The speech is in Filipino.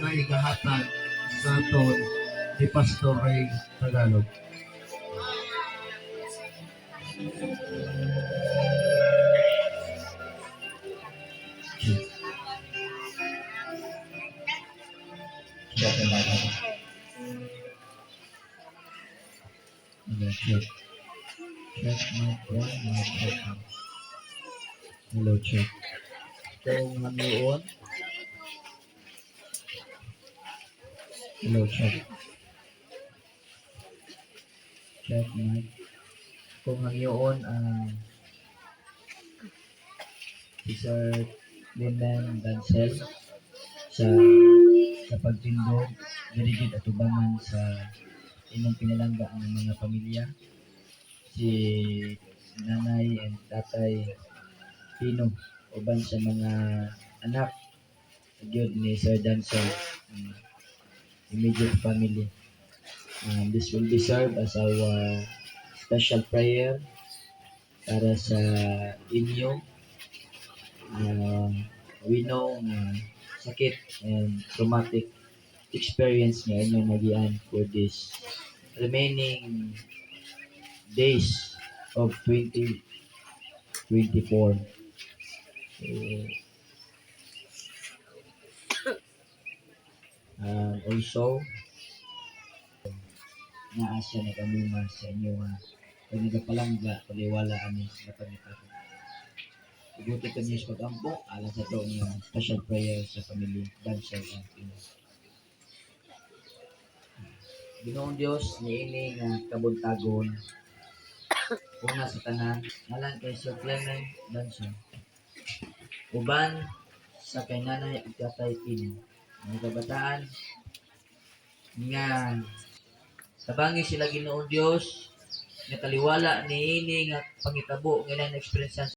nga igahatag sa aton ni Pastor Ray Tagalog. Check check. Mic one, check. Hello, check. Kung ngayon. Hello, check. Check mic. Kung ngayon, ah, si Sir Linden Dancel sa sa pagtindog, dirigid at ubangan sa inyong pinalangga ang mga pamilya. Si nanay and tatay Pino, uban sa mga anak gyud ni Sir Dancel, um, immediate family. Um, this will be served as our special prayer para sa inyo. Uh, we know na sakit and traumatic experience nga inyong magian for this remaining days of 2024. So, um, also, naasya na kami mas sa inyo nga pag nagapalangga, paliwala kami sa pagkakataon. Ibuti kami sa pag-ampo, sa ito ng special prayer sa pamilya, Dansel and Pino. Ginoong Diyos, niini nga kabuntagon, una sa tanan, malan kay Sir Clement Dansel. Uban sa kay nanay at tatay Pino. Mga kabataan, nga Tabangi sila Ginoong Dios nga kaliwala niini nga pangitabo nga ilang experience